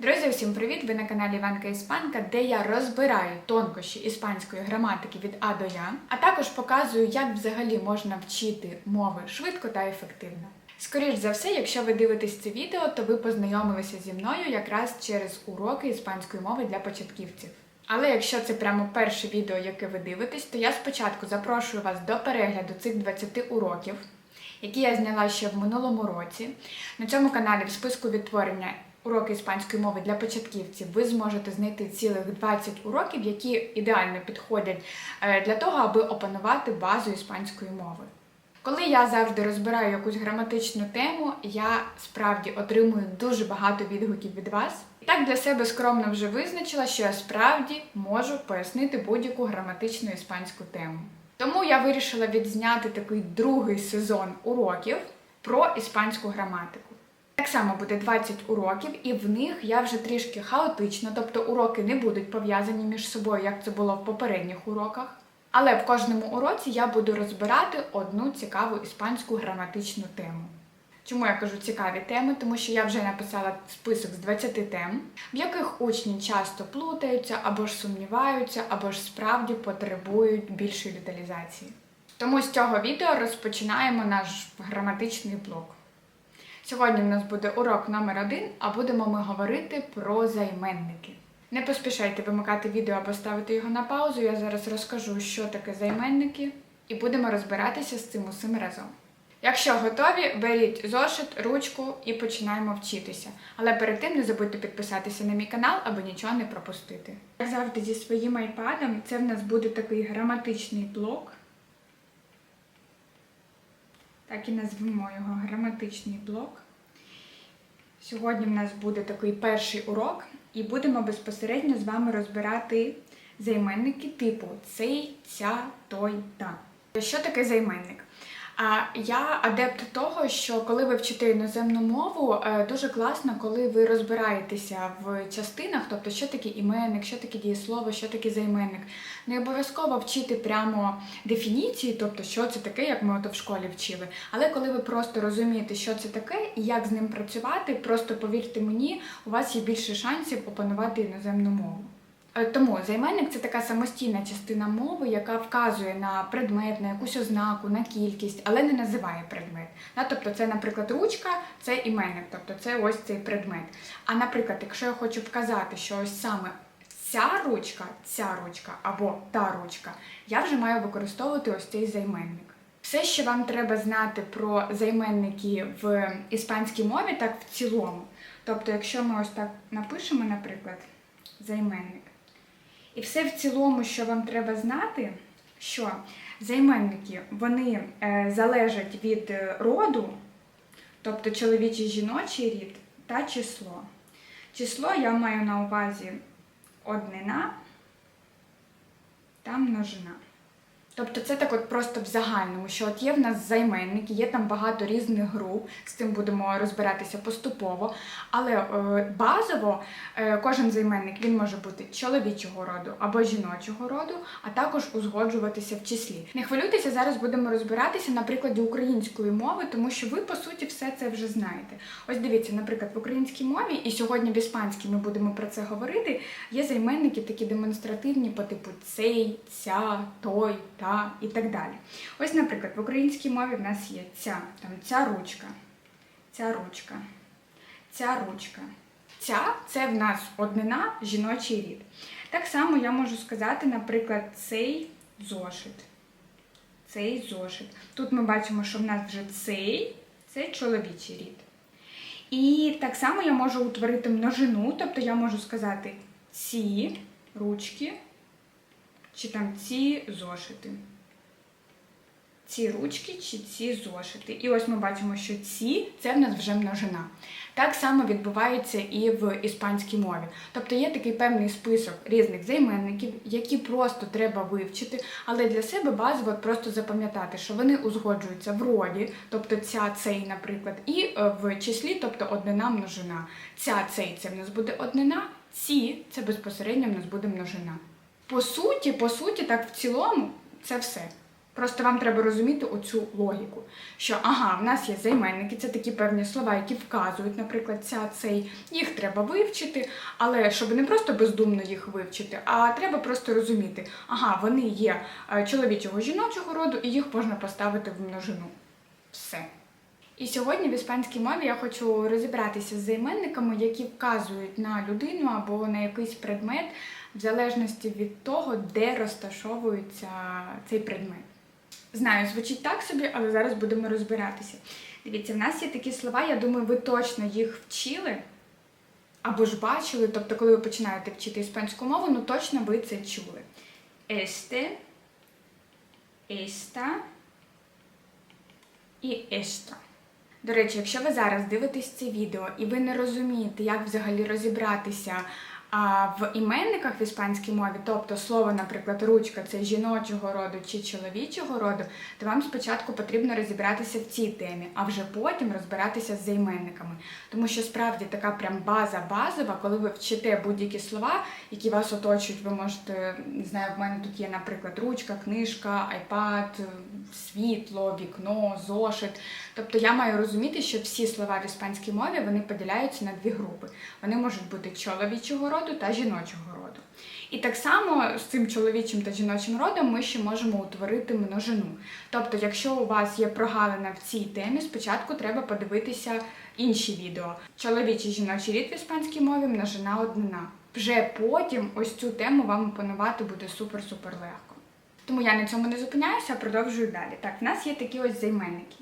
Друзі, усім привіт! Ви на каналі Іванка Іспанка, де я розбираю тонкощі іспанської граматики від А до Я, а також показую, як взагалі можна вчити мови швидко та ефективно. Скоріш за все, якщо ви дивитесь це відео, то ви познайомилися зі мною якраз через уроки іспанської мови для початківців. Але якщо це прямо перше відео, яке ви дивитесь, то я спочатку запрошую вас до перегляду цих 20 уроків, які я зняла ще в минулому році. На цьому каналі в списку відтворення уроки іспанської мови для початківців ви зможете знайти цілих 20 уроків, які ідеально підходять е, для того, аби опанувати базу іспанської мови. Коли я завжди розбираю якусь граматичну тему, я справді отримую дуже багато відгуків від вас. І так для себе скромно вже визначила, що я справді можу пояснити будь-яку граматичну іспанську тему. Тому я вирішила відзняти такий другий сезон уроків про іспанську граматику. Так само буде 20 уроків, і в них я вже трішки хаотично, тобто уроки не будуть пов'язані між собою, як це було в попередніх уроках. Але в кожному уроці я буду розбирати одну цікаву іспанську граматичну тему. Чому я кажу цікаві теми? Тому що я вже написала список з 20 тем, в яких учні часто плутаються або ж сумніваються, або ж справді потребують більшої деталізації. Тому з цього відео розпочинаємо наш граматичний блок. Сьогодні в нас буде урок номер один, а будемо ми говорити про займенники. Не поспішайте вимикати відео або ставити його на паузу. Я зараз розкажу, що таке займенники, і будемо розбиратися з цим усім разом. Якщо готові, беріть зошит, ручку і починаємо вчитися. Але перед тим не забудьте підписатися на мій канал, аби нічого не пропустити. Як завжди зі своїм айпадом, це в нас буде такий граматичний блок. Так і назвемо його граматичний блок. Сьогодні в нас буде такий перший урок, і будемо безпосередньо з вами розбирати займенники типу цей, ця, той, та. Що таке займенник? А я адепт того, що коли ви вчите іноземну мову, е, дуже класно, коли ви розбираєтеся в частинах, тобто що таке іменник, що таке дієслово, що таке займенник. Не обов'язково вчити прямо дефініції, тобто що це таке, як ми ото в школі вчили. Але коли ви просто розумієте, що це таке і як з ним працювати, просто повірте мені, у вас є більше шансів опанувати іноземну мову. Е, Тому займенник це така самостійна частина мови, яка вказує на предмет, на якусь ознаку, на кількість, але не називає предмет. Тобто, це, наприклад, ручка це іменник, тобто це ось цей предмет. А наприклад, якщо я хочу вказати, що ось саме ця ручка, ця ручка або та ручка, я вже маю використовувати ось цей займенник. Все, що вам треба знати про займенники в іспанській мові, так в цілому. Тобто, якщо ми ось так напишемо, наприклад, займенник. І все в цілому, що вам треба знати, що займенники вони е, залежать від е, роду, тобто чоловічий жіночий рід та число. Число я маю на увазі однина та множина. Тобто це так от просто в загальному, що от є в нас займенники, є там багато різних груп, з цим будемо розбиратися поступово. Але е, базово е, кожен займенник він може бути чоловічого роду або жіночого роду, а також узгоджуватися в числі. Не хвилюйтеся, зараз будемо розбиратися на прикладі української мови, тому що ви по суті все це вже знаєте. Ось дивіться, наприклад, в українській мові, і сьогодні в іспанській ми будемо про це говорити. Є займенники такі демонстративні по типу цей, ця, той, та і так далі. Ось, наприклад, в українській мові в нас є ця, там ця ручка, ця ручка, ця ручка. Ця це в нас однина жіночий рід. Так само я можу сказати, наприклад, цей зошит. Цей зошит. Тут ми бачимо, що в нас вже цей це чоловічий рід. І так само я можу утворити множину, тобто я можу сказати ці ручки чи там ці зошити. Ці ручки чи ці зошити. І ось ми бачимо, що ці це в нас вже множина. Так само відбувається і в іспанській мові. Тобто є такий певний список різних займенників, які просто треба вивчити, але для себе базово просто запам'ятати, що вони узгоджуються в роді, тобто ця цей, наприклад, і е, в числі, тобто однина множина. Ця цей це в нас буде однина, ці це безпосередньо в нас буде множина. По суті, по суті, так в цілому це все. Просто вам треба розуміти оцю логіку, що ага, в нас є займенники, це такі певні слова, які вказують, наприклад, ця цей, їх треба вивчити, але щоб не просто бездумно їх вивчити, а треба просто розуміти, ага, вони є е, чоловічого жіночого роду, і їх можна поставити в множину. Все. І сьогодні в іспанській мові я хочу розібратися з займенниками, які вказують на людину або на якийсь предмет, в залежності від того, де розташовується цей предмет. Знаю, звучить так собі, але зараз будемо розбиратися. Дивіться, в нас є такі слова, я думаю, ви точно їх вчили або ж бачили, тобто, коли ви починаєте вчити іспанську мову, ну точно ви це чули. Este, esta і esto. До речі, якщо ви зараз дивитесь це відео і ви не розумієте, як взагалі розібратися а, в іменниках в іспанській мові, тобто слово, наприклад, ручка це жіночого роду чи чоловічого роду, то вам спочатку потрібно розібратися в цій темі, а вже потім розбиратися з займенниками. Тому що справді така прям база базова, коли ви вчите будь-які слова, які вас оточують, ви можете, не знаю, в мене тут є, наприклад, ручка, книжка, айпад, світло, вікно, зошит. Тобто я маю розуміти, що всі слова в іспанській мові вони поділяються на дві групи. Вони можуть бути чоловічого роду та жіночого роду. І так само з цим чоловічим та жіночим родом ми ще можемо утворити множину. Тобто, якщо у вас є прогалина в цій темі, спочатку треба подивитися інші відео. Чоловічий жіночий рід в іспанській мові множина однина. Вже потім ось цю тему вам опанувати буде супер-супер легко. Тому я на цьому не зупиняюся, а продовжую далі. Так, в нас є такі ось займенники.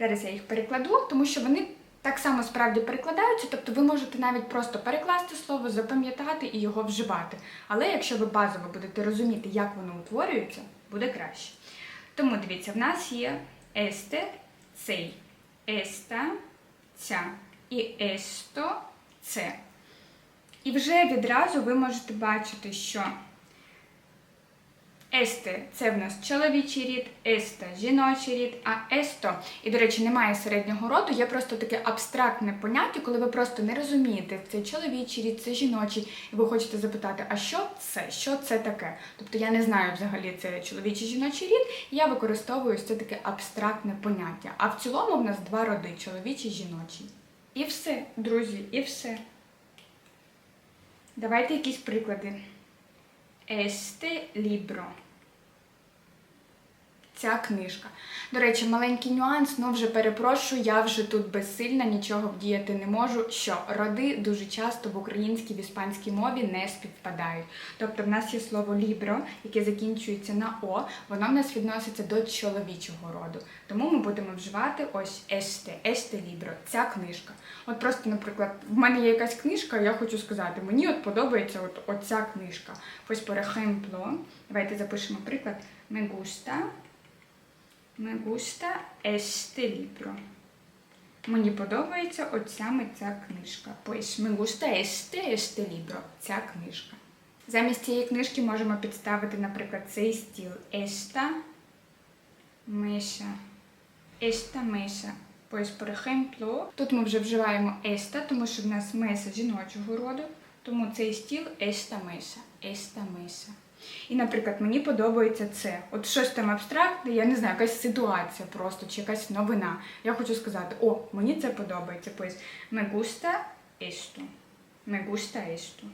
Зараз я їх перекладу, тому що вони так само справді перекладаються, тобто ви можете навіть просто перекласти слово, запам'ятати і його вживати. Але якщо ви базово будете розуміти, як воно утворюється, буде краще. Тому дивіться, в нас є este, цей, esta, ця і есто, це. І вже відразу ви можете бачити, що Есте це в нас чоловічий рід, еста жіночий рід, а есто, і, до речі, немає середнього роду, є просто таке абстрактне поняття, коли ви просто не розумієте, це чоловічий рід, це жіночий, і ви хочете запитати, а що це? Що це таке? Тобто я не знаю взагалі це чоловічий жіночий рід, і я використовую це таке абстрактне поняття. А в цілому в нас два роди чоловічий жіночий. І все, друзі, і все. Давайте якісь приклади. Este libro. Ця книжка. До речі, маленький нюанс, ну вже перепрошую, я вже тут безсильна, нічого вдіяти не можу. Що роди дуже часто в українській в іспанській мові не співпадають. Тобто в нас є слово лібро, яке закінчується на О, воно в нас відноситься до чоловічого роду. Тому ми будемо вживати ось есте, есте лібро, ця книжка. От просто, наприклад, в мене є якась книжка, я хочу сказати, мені от подобається от оця книжка. Ось por ejemplo, давайте запишемо приклад. Me gusta Me gusta este libro. Мені подобається оця ми ця книжка. Pues me gusta este, este libro. Ця книжка. Замість цієї книжки можемо підставити, наприклад, цей стіл. Esta mesa. Esta mesa. Pues, por ejemplo, тут ми вже вживаємо esta, тому що в нас меса жіночого роду. Тому цей стіл esta mesa. Esta mesa. І, наприклад, мені подобається це. От щось там абстрактне, я не знаю, якась ситуація просто чи якась новина. Я хочу сказати, о, мені це подобається. Pues, me gusta esto. Me gusta esto.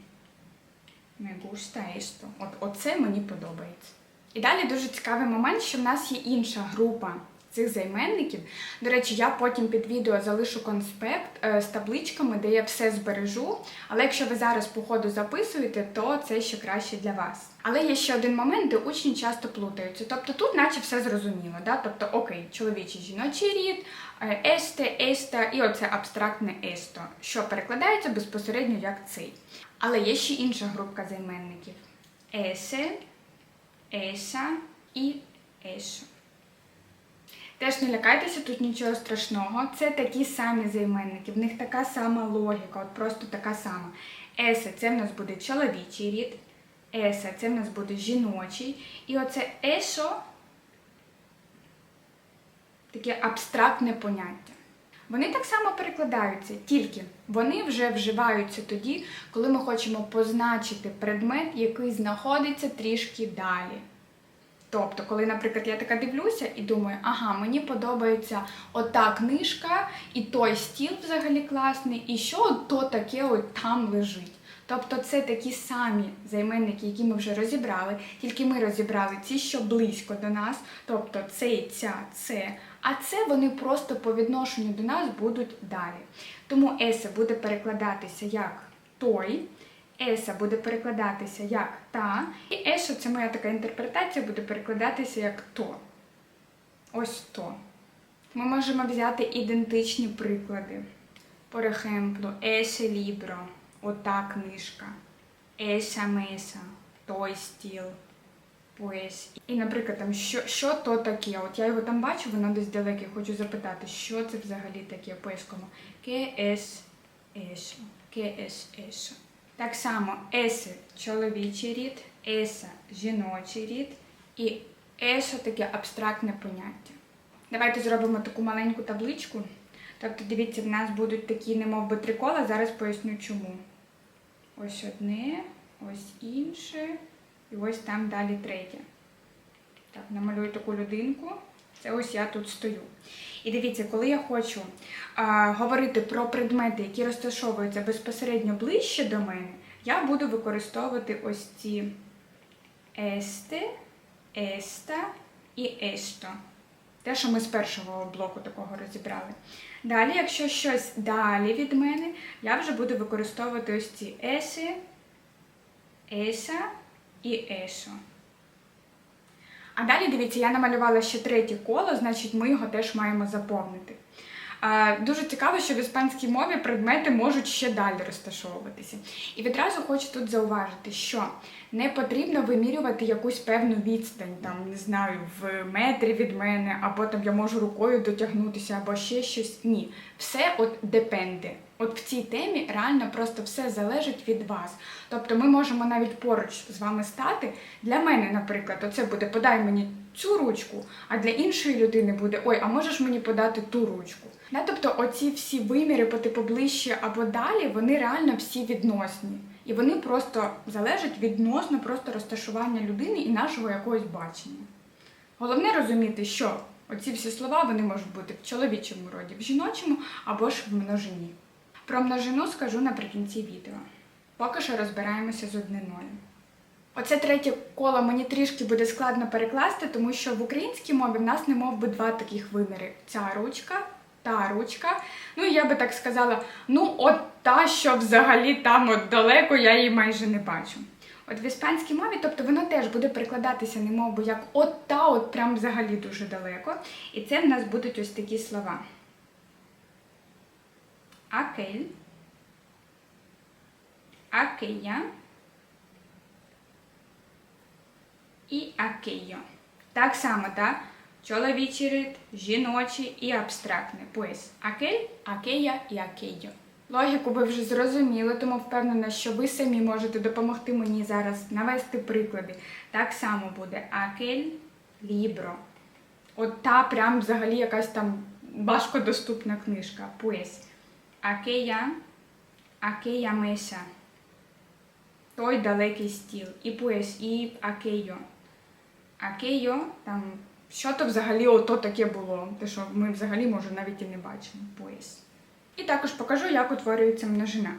Me gusta esto. От оце мені подобається. І далі дуже цікавий момент, що в нас є інша група цих займенників. До речі, я потім під відео залишу конспект е, з табличками, де я все збережу. Але якщо ви зараз по ходу записуєте, то це ще краще для вас. Але є ще один момент, де учні часто плутаються. Тобто тут, наче все зрозуміло. Да? Тобто, окей, чоловічий жіночий рід, е, есте, еста і оце абстрактне есто, що перекладається безпосередньо як цей. Але є ще інша групка займенників: есе, еса і есо. Теж не лякайтеся, тут нічого страшного. Це такі самі займенники, в них така сама логіка, от просто така сама. Есе це в нас буде чоловічий рід, есе це в нас буде жіночий. І оце ешо таке абстрактне поняття. Вони так само перекладаються, тільки вони вже вживаються тоді, коли ми хочемо позначити предмет, який знаходиться трішки далі. Тобто, коли, наприклад, я така дивлюся і думаю, ага, мені подобається ота книжка, і той стіл взагалі класний, і що то таке от там лежить. Тобто це такі самі займенники, які ми вже розібрали, тільки ми розібрали ті, що близько до нас, тобто цей, ця, це, а це вони просто по відношенню до нас будуть далі. Тому есе буде перекладатися як той, еса буде перекладатися як та, і ешо, це моя така інтерпретація, буде перекладатися як то. Ось то. Ми можемо взяти ідентичні приклади. Por ejemplo, ese libro, ота книжка, esa mesa, той стіл. Pues. І, наприклад, там, що, що то таке? От я його там бачу, воно десь далеке, хочу запитати, що це взагалі таке по-ескому. ¿Qué es eso? ¿Qué es eso? Так само есе чоловічий рід, еса жіночий рід і ешо таке абстрактне поняття. Давайте зробимо таку маленьку табличку. Тобто, дивіться, в нас будуть такі, немов би три кола, зараз поясню чому. Ось одне, ось інше, і ось там далі третє. Так, намалюю таку людинку. Це ось я тут стою. І дивіться, коли я хочу а, говорити про предмети, які розташовуються безпосередньо ближче до мене, я буду використовувати ось ці есте, еста і есто. Те, що ми з першого блоку такого розібрали. Далі, якщо щось далі від мене, я вже буду використовувати ось ці ЕСи, еса і ешо. А далі, дивіться, я намалювала ще третє коло, значить ми його теж маємо заповнити. Дуже цікаво, що в іспанській мові предмети можуть ще далі розташовуватися. І відразу хочу тут зауважити, що не потрібно вимірювати якусь певну відстань, там, не знаю, в метрі від мене, або там я можу рукою дотягнутися, або ще щось. Ні. Все от депенде. От в цій темі реально просто все залежить від вас. Тобто ми можемо навіть поруч з вами стати. Для мене, наприклад, оце буде подай мені цю ручку, а для іншої людини буде ой, а можеш мені подати ту ручку. Да, тобто оці всі виміри по типу ближче або далі, вони реально всі відносні. І вони просто залежать відносно просто розташування людини і нашого якогось бачення. Головне розуміти, що оці всі слова вони можуть бути в чоловічому роді, в жіночому або ж в множині. Про множину скажу наприкінці відео. Поки що розбираємося з одниною. Оце третє коло мені трішки буде складно перекласти, тому що в українській мові в нас не мов би два таких виміри: ця ручка, та ручка. Ну і я би так сказала, ну, от та, що взагалі там от далеко, я її майже не бачу. От в іспанській мові, тобто воно теж буде перекладатися, не мов би, як от та, от прям взагалі дуже далеко. І це в нас будуть ось такі слова. Aquel, aquella і aquello. Так само, так? Чоловічий рід, жіночий і абстрактний. Pues aquel, aquella і aquello. Логіку ви вже зрозуміли, тому впевнена, що ви самі можете допомогти мені зараз навести приклади. Так само буде aquel libro. От та прям взагалі якась там важкодоступна книжка. Pues aquella, aquella mesa. Той далекий стіл. І pues, і aquello. Aquello, там, що то взагалі ото таке було, те, що ми взагалі, може, навіть і не бачимо. Pues. І також покажу, як утворюється множина.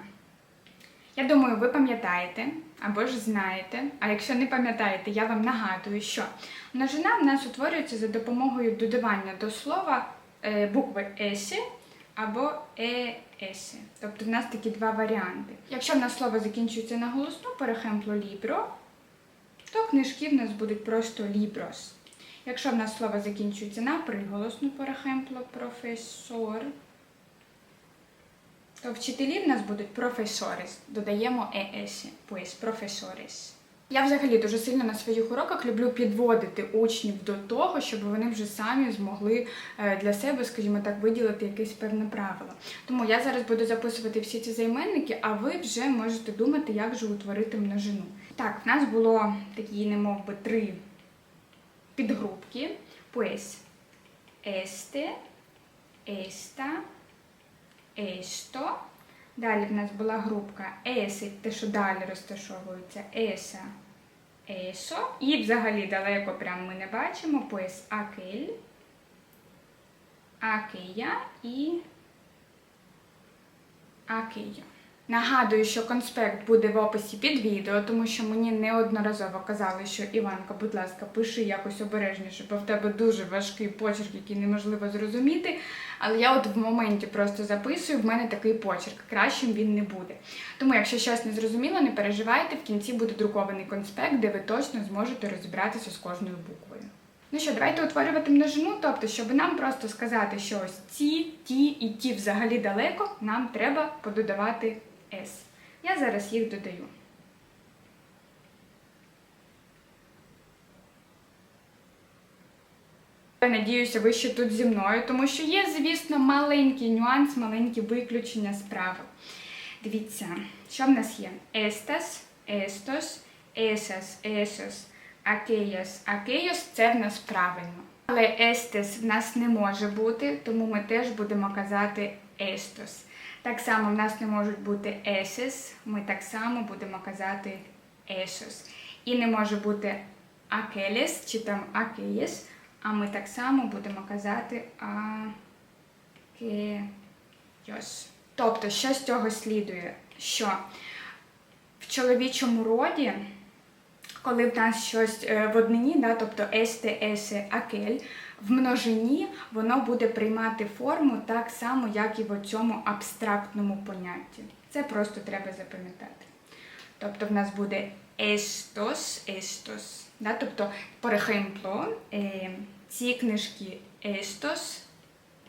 Я думаю, ви пам'ятаєте або ж знаєте, а якщо не пам'ятаєте, я вам нагадую, що множина в нас утворюється за допомогою додавання до слова е, букви есі або ЕС. Тобто в нас такі два варіанти. Якщо в нас слово закінчується на голосну, ejemplo, libro, то книжки в нас будуть просто libros. Якщо в нас слово закінчується на приголосну, ejemplo, profesor, то вчителі в нас будуть професорис. Додаємо ес, pues profesores. Я взагалі дуже сильно на своїх уроках люблю підводити учнів до того, щоб вони вже самі змогли е, для себе, скажімо так, виділити якесь певне правило. Тому я зараз буду записувати всі ці займенники, а ви вже можете думати, як же утворити множину. Так, в нас було такі, немов би, три підгрупки. Pues este, esta, esto. Далі в нас була групка еси, те, що далі розташовується, еса, eso. І взагалі далеко прям ми не бачимо. Pues aquel, aquella і aquello. Нагадую, що конспект буде в описі під відео, тому що мені неодноразово казали, що Іванка, будь ласка, пиши якось обережніше, бо в тебе дуже важкий почерк, який неможливо зрозуміти. Але я от в моменті просто записую, в мене такий почерк. Кращим він не буде. Тому, якщо щось не зрозуміло, не переживайте, в кінці буде друкований конспект, де ви точно зможете розібратися з кожною буквою. Ну що, давайте утворювати множину, тобто, щоб нам просто сказати, що ось ці, ті і ті взагалі далеко, нам треба пододавати S. Я зараз їх додаю. Я Надіюся, ви ще тут зі мною, тому що є, звісно, маленький нюанс, маленькі виключення з правил. Дивіться, що в нас є? Estas, estos, esas, esos, aquellas, aquellos – це в нас правильно. Але estes в нас не може бути, тому ми теж будемо казати estos. Так само в нас не можуть бути eses, ми так само будемо казати esos. І не може бути aqueles чи там aquellas, а ми так само будемо казати aquellos. Тобто, що з цього слідує? Що в чоловічому роді, коли в нас щось е, в однині, да, тобто есте, есе, акель, в множині воно буде приймати форму так само, як і в цьому абстрактному понятті. Це просто треба запам'ятати. Тобто в нас буде estos, estos. Да? Тобто, por ejemplo, е, ці книжки estos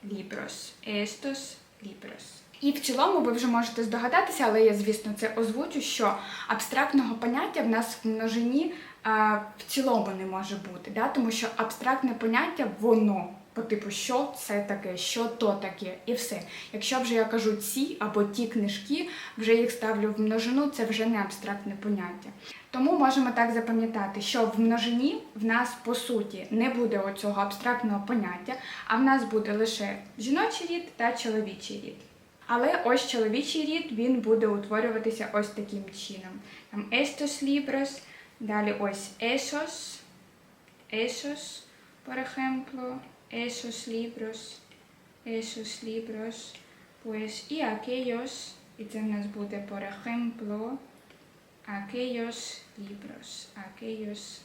libros, estos libros. І в цілому ви вже можете здогадатися, але я, звісно, це озвучу, що абстрактного поняття в нас в множині в цілому не може бути, да? тому що абстрактне поняття воно, по типу, що це таке, що то таке, і все. Якщо вже я кажу ці або ті книжки, вже їх ставлю в множину, це вже не абстрактне поняття. Тому можемо так запам'ятати, що в множині в нас по суті не буде оцього абстрактного поняття, а в нас буде лише жіночий рід та чоловічий рід. Але ось чоловічий рід він буде утворюватися ось таким чином. Там estos libros, Dale pues esos, esos, por ejemplo, esos libros, esos libros, pues y aquellos, y tenemos bude, por ejemplo, aquellos libros, aquellos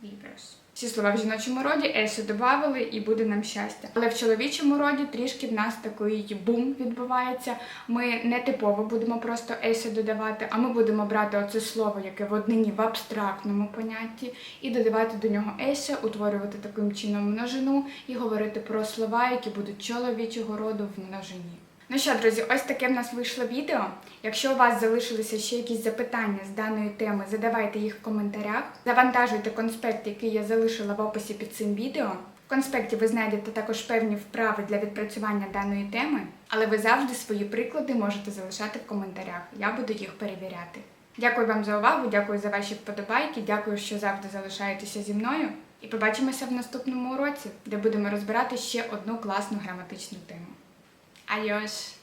libros. Всі слова в жіночому роді есе додавали і буде нам щастя. Але в чоловічому роді трішки в нас такий бум відбувається. Ми не типово будемо просто есе додавати, а ми будемо брати оце слово, яке в однині в абстрактному понятті, і додавати до нього есе, утворювати таким чином множину і говорити про слова, які будуть чоловічого роду в множині. Ну що, друзі, ось таке в нас вийшло відео. Якщо у вас залишилися ще якісь запитання з даної теми, задавайте їх в коментарях. Завантажуйте конспект, який я залишила в описі під цим відео. В конспекті ви знайдете також певні вправи для відпрацювання даної теми, але ви завжди свої приклади можете залишати в коментарях. Я буду їх перевіряти. Дякую вам за увагу, дякую за ваші вподобайки, дякую, що завжди залишаєтеся зі мною. І побачимося в наступному уроці, де будемо розбирати ще одну класну граматичну тему. Adiós.